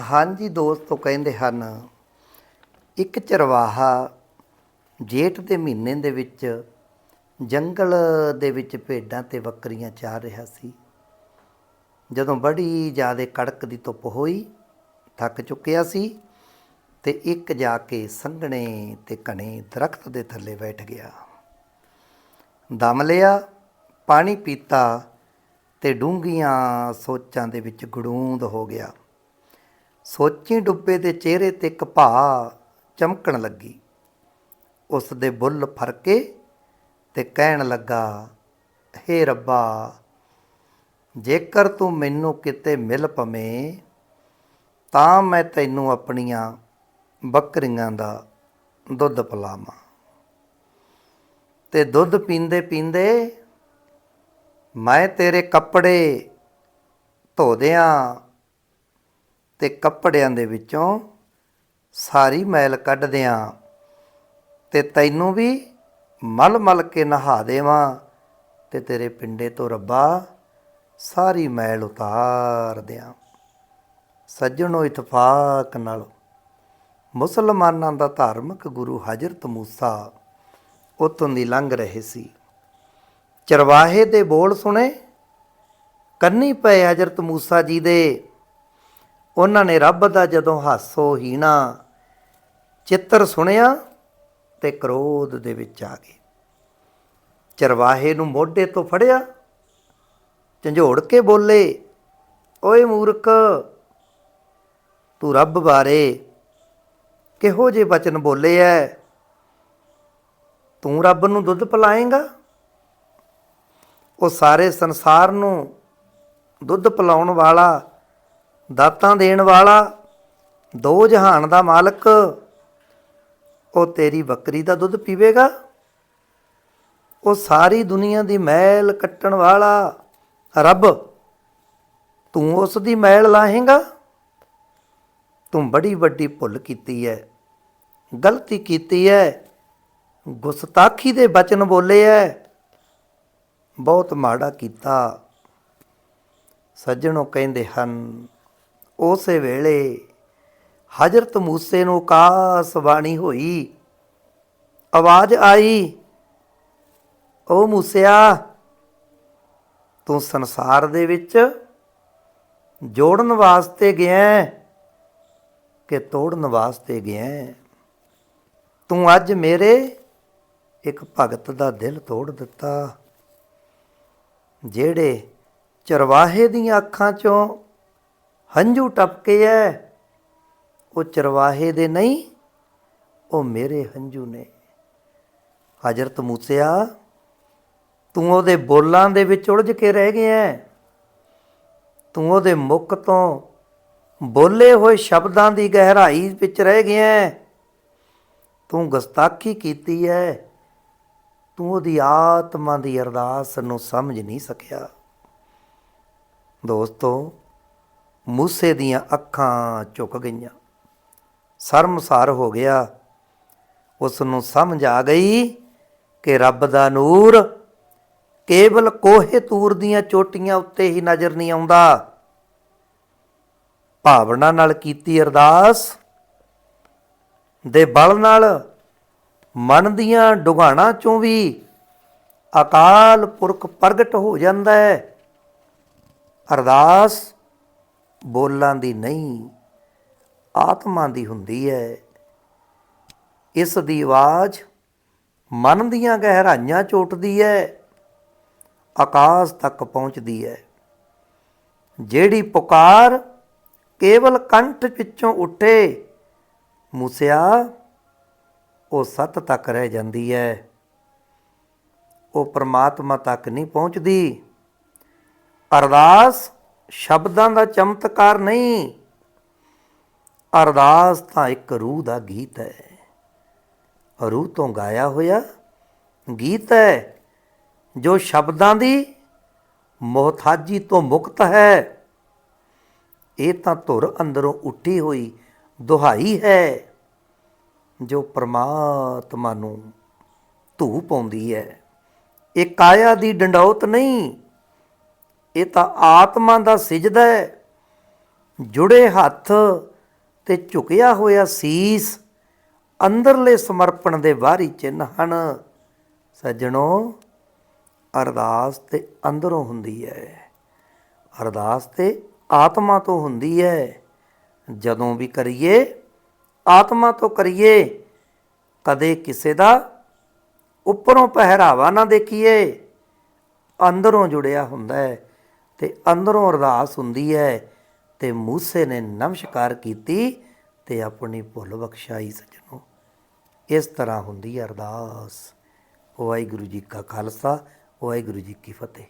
ਹਾਂਜੀ ਦੋਸਤੋ ਕਹਿੰਦੇ ਹਨ, ਇੱਕ ਚਰਵਾਹਾ ਜੇਠ ਦੇ ਮਹੀਨੇ ਦੇ ਵਿੱਚ ਜੰਗਲ ਦੇ ਵਿੱਚ ਭੇਡਾਂ ਤੇ ਬੱਕਰੀਆਂ ਚਾਰ ਰਿਹਾ ਸੀ। ਜਦੋਂ ਬੜੀ ਜ਼ਿਆਦਾ ਕੜਕ ਦੀ ਧੁੱਪ ਹੋਈ, ਥੱਕ ਚੁੱਕਿਆ ਸੀ ਤੇ ਇੱਕ ਜਾ ਕੇ ਸੰਘਣੇ ਤੇ ਘਣੇ ਦਰਖਤ ਦੇ ਥੱਲੇ ਬੈਠ ਗਿਆ। ਦਮ ਲਿਆ, ਪਾਣੀ ਪੀਤਾ ਤੇ ਡੂੰਘੀਆਂ ਸੋਚਾਂ ਦੇ ਵਿੱਚ ਗੜੂੰਦ ਹੋ ਗਿਆ। ਸੋਚੀ ਡੁੱਬੇ ਦੇ ਚਿਹਰੇ ਤੇ ਇੱਕ ਭਾ ਚਮਕਣ ਲੱਗੀ। ਉਸ ਦੇ ਬੁੱਲ ਫਰਕੇ ਤੇ ਕਹਿਣ ਲੱਗਾ, ਹੇ ਰੱਬਾ, ਜੇਕਰ ਤੂੰ ਮੈਨੂੰ ਕਿਤੇ ਮਿਲ ਪਵੇਂ, ਤਾਂ ਮੈਂ ਤੈਨੂੰ ਆਪਣੀਆਂ ਬੱਕਰੀਆਂ ਦਾ ਦੁੱਧ ਪਿਲਾਵਾਂ। ਤੇ ਦੁੱਧ ਪੀਂਦੇ ਪੀਂਦੇ ਮੈਂ ਤੇਰੇ ਕੱਪੜੇ ਧੋ ਦਿਆਂ ਤੇ ਕੱਪੜਿਆਂ ਦੇ ਵਿੱਚੋਂ ਸਾਰੀ ਮੈਲ ਕੱਢ ਦਿਆਂ ਤੇ ਤੈਨੂੰ ਵੀ ਮਲ ਮਲ ਕੇ ਨਹਾ ਦੇਵਾਂ ਤੇ ਤੇਰੇ ਪਿੰਡੇ ਤੋਂ ਰੱਬਾ ਸਾਰੀ ਮੈਲ ਉਤਾਰ ਦਿਆਂ। ਸੱਜਣੋ ਇਤਫਾਕ ਨਾਲ ਮੁਸਲਮਾਨਾਂ ਦਾ ਧਾਰਮਿਕ ਗੁਰੂ ਹਜ਼ਰਤ ਮੂਸਾ ਉਤੋਂ ਦੀ ਲੰਘ ਰਹੇ ਸੀ। ਚਰਵਾਹੇ ਦੇ ਬੋਲ ਸੁਣੇ, ਕੰਨੀ ਪਏ ਹਜ਼ਰਤ ਮੂਸਾ ਜੀ ਦੇ ਉਹਨਾਂ ਨੇ ਰੱਬ ਦਾ ਜਦੋਂ ਹਾਸੋ ਹੀਣਾ ਚਿੱਤਰ ਸੁਣਿਆ ਤੇ ਕ੍ਰੋਧ ਦੇ ਵਿੱਚ ਆ ਗਏ। ਚਰਵਾਹੇ ਨੂੰ ਮੋਢੇ ਤੋਂ ਫੜਿਆ, ਝੰਜੋੜ ਕੇ ਬੋਲੇ, ਓਏ ਮੂਰਖ, ਤੂੰ ਰੱਬ ਬਾਰੇ ਕਿਹੋ ਜਿਹੇ ਬਚਨ ਬੋਲੇ ਐ? ਤੂੰ ਰੱਬ ਨੂੰ ਦੁੱਧ ਪਿਲਾਏਂਗਾ? ਉਹ ਸਾਰੇ ਸੰਸਾਰ ਨੂੰ ਦੁੱਧ ਪਿਲਾਉਣ ਵਾਲਾ ਦਾਤਾਂ ਦੇਣ ਵਾਲਾ, ਦੋ ਜਹਾਨ ਦਾ ਮਾਲਕ, ਉਹ ਤੇਰੀ ਬੱਕਰੀ ਦਾ ਦੁੱਧ ਪੀਵੇਗਾ? ਉਹ ਸਾਰੀ ਦੁਨੀਆ ਦੀ ਮੈਲ ਕੱਟਣ ਵਾਲਾ, ਰੱਬ, ਤੂੰ ਉਸ ਦੀ ਮੈਲ ਲਾਹੇਗਾ? ਤੂੰ ਬੜੀ ਵੱਡੀ ਭੁੱਲ ਕੀਤੀ ਹੈ ਗਲਤੀ ਕੀਤੀ ਹੈ ਗੁਸਤਾਖੀ ਦੇ ਬਚਨ ਬੋਲੇ ਐ, ਬਹੁਤ ਮਾੜਾ ਕੀਤਾ। ਸੱਜਣੋਂ ਕਹਿੰਦੇ ਹਨ ਉਸੇ ਵੇਲੇ ਹਜ਼ਰਤ ਮੂਸੇ ਨੂੰ ਕਾਸ ਬਾਣੀ ਹੋਈ। ਆਵਾਜ਼ ਆਈ, ਓ ਮੂਸਿਆ, ਤੂੰ ਸੰਸਾਰ ਦੇ ਵਿੱਚ ਜੋੜਨ ਵਾਸਤੇ ਗਿਆ ਕਿ ਤੋੜਨ ਵਾਸਤੇ ਗਿਆ ਤੂੰ ਅੱਜ ਮੇਰੇ ਇੱਕ ਭਗਤ ਦਾ ਦਿਲ ਤੋੜ ਦਿੱਤਾ, ਜਿਹੜੇ ਚਰਵਾਹੇ ਦੀਆਂ ਅੱਖਾਂ ਚੋਂ ਹੰਝੂ ਟਪਕੇ ਐ। ਉਹ ਚਰਵਾਹੇ ਦੇ ਨਹੀਂ, ਉਹ ਮੇਰੇ ਹੰਝੂ ਨੇ। ਹਜ਼ਰਤ ਮੂਸਿਆ, ਤੂੰ ਉਹਦੇ ਬੋਲਾਂ ਦੇ ਵਿੱਚ ਉਲਝ ਕੇ ਰਹਿ ਗਿਆ ਹੈ। ਤੂੰ ਉਹਦੇ ਮੁਖ ਤੋਂ ਬੋਲੇ ਹੋਏ ਸ਼ਬਦਾਂ ਦੀ ਗਹਿਰਾਈ ਵਿੱਚ ਰਹਿ ਗਿਆ ਤੂੰ ਗਸਤਾਖੀ ਕੀਤੀ ਹੈ ਤੂੰ ਉਹਦੀ ਆਤਮਾ ਦੀ ਅਰਦਾਸ ਨੂੰ ਸਮਝ ਨਹੀਂ ਸਕਿਆ। ਦੋਸਤੋ ਮੂਸੇ ਦੀਆਂ ਅੱਖਾਂ ਝੁਕ ਗਈਆਂ। ਸ਼ਰਮਸਾਰ ਹੋ ਗਿਆ। ਉਸ ਨੂੰ ਸਮਝ ਆ ਗਈ ਕਿ ਰੱਬ ਦਾ ਨੂਰ ਕੇਵਲ ਕੋਹੇ ਤੂਰ ਦੀਆਂ ਚੋਟੀਆਂ ਉੱਤੇ ਹੀ ਨਜ਼ਰ ਨਹੀਂ ਆਉਂਦਾ। ਭਾਵਨਾ ਨਾਲ ਕੀਤੀ ਅਰਦਾਸ ਦੇ ਬਲ ਨਾਲ ਮਨ ਦੀਆਂ ਡੁਗਾਣਾ ਚੋਂ ਵੀ ਅਕਾਲ ਪੁਰਖ ਪ੍ਰਗਟ ਹੋ ਜਾਂਦਾ ਹੈ। ਅਰਦਾਸ ਬੋਲਾਂ ਦੀ ਨਹੀਂ, ਆਤਮਾ ਦੀ ਹੁੰਦੀ ਹੈ ਇਸ ਦੀ ਆਵਾਜ਼ ਮਨ ਦੀਆਂ ਗਹਿਰਾਈਆਂ ਚੋਟਦੀ ਹੈ ਆਕਾਸ਼ ਤੱਕ ਪਹੁੰਚਦੀ ਹੈ ਜਿਹੜੀ ਪੁਕਾਰ ਕੇਵਲ ਕੰਠ ਵਿੱਚੋਂ ਉੱਠੇ, ਮੂਸਿਆ, ਉਹ ਸਤ ਤੱਕ ਰਹਿ ਜਾਂਦੀ ਹੈ ਉਹ ਪਰਮਾਤਮਾ ਤੱਕ ਨਹੀਂ ਪਹੁੰਚਦੀ। ਅਰਦਾਸ ਸ਼ਬਦਾਂ ਦਾ ਚਮਤਕਾਰ ਨਹੀਂ। ਅਰਦਾਸ ਤਾਂ ਇੱਕ ਰੂਹ ਦਾ ਗੀਤ ਹੈ। ਰੂਹ ਤੋਂ ਗਾਇਆ ਹੋਇਆ ਗੀਤ ਹੈ, ਜੋ ਸ਼ਬਦਾਂ ਦੀ ਮੁਹਤਾਜੀ ਤੋਂ ਮੁਕਤ ਹੈ। ਇਹ ਤਾਂ ਧੁਰ ਅੰਦਰੋਂ ਉੱਠੀ ਹੋਈ ਦੁਹਾਈ ਹੈ, ਜੋ ਪ੍ਰਮਾਤਮਾ ਨੂੰ ਧੂ ਪਾਉਂਦੀ ਹੈ। ਇਹ ਕਾਇਆ ਦੀ ਡੰਡੌਤ ਨਹੀਂ ਇਹ ਤਾਂ ਆਤਮਾ ਦਾ ਸਿਜਦਾ ਹੈ। ਜੁੜੇ ਹੱਥ ਤੇ ਝੁਕਿਆ ਹੋਇਆ ਸੀਸ ਅੰਦਰਲੇ ਸਮਰਪਣ ਦੇ ਬਾਹਰੀ ਚਿੰਨ੍ਹ ਹਨ। ਸੱਜਣੋ, ਅਰਦਾਸ ਤੇ ਅੰਦਰੋਂ ਹੁੰਦੀ ਹੈ। ਅਰਦਾਸ ਤੇ ਆਤਮਾ ਤੋਂ ਹੁੰਦੀ ਹੈ। ਜਦੋਂ ਵੀ ਕਰੀਏ, ਆਤਮਾ ਤੋਂ ਕਰੀਏ, ਕਦੇ ਕਿਸੇ ਦਾ ਉੱਪਰੋਂ ਪਹਿਰਾਵਾ ਨਾ ਦੇਖੀਏ, ਅੰਦਰੋਂ ਜੁੜਿਆ ਹੁੰਦਾ ਹੈ। ਤੇ ਅੰਦਰੋਂ ਅਰਦਾਸ ਹੁੰਦੀ ਹੈ ਤੇ ਮੂਸੇ ਨੇ ਨਮਸਕਾਰ ਕੀਤੀ ਤੇ ਆਪਣੀ ਭੁੱਲ ਬਖਸ਼ਾਈ ਸੱਜਣੋ। ਇਸ ਤਰ੍ਹਾਂ ਹੁੰਦੀ ਹੈ ਅਰਦਾਸ। ਵਾਹਿਗੁਰੂ ਜੀ ਕਾ ਖਾਲਸਾ, ਵਾਹਿਗੁਰੂ ਜੀ ਕੀ ਫਤਿਹ।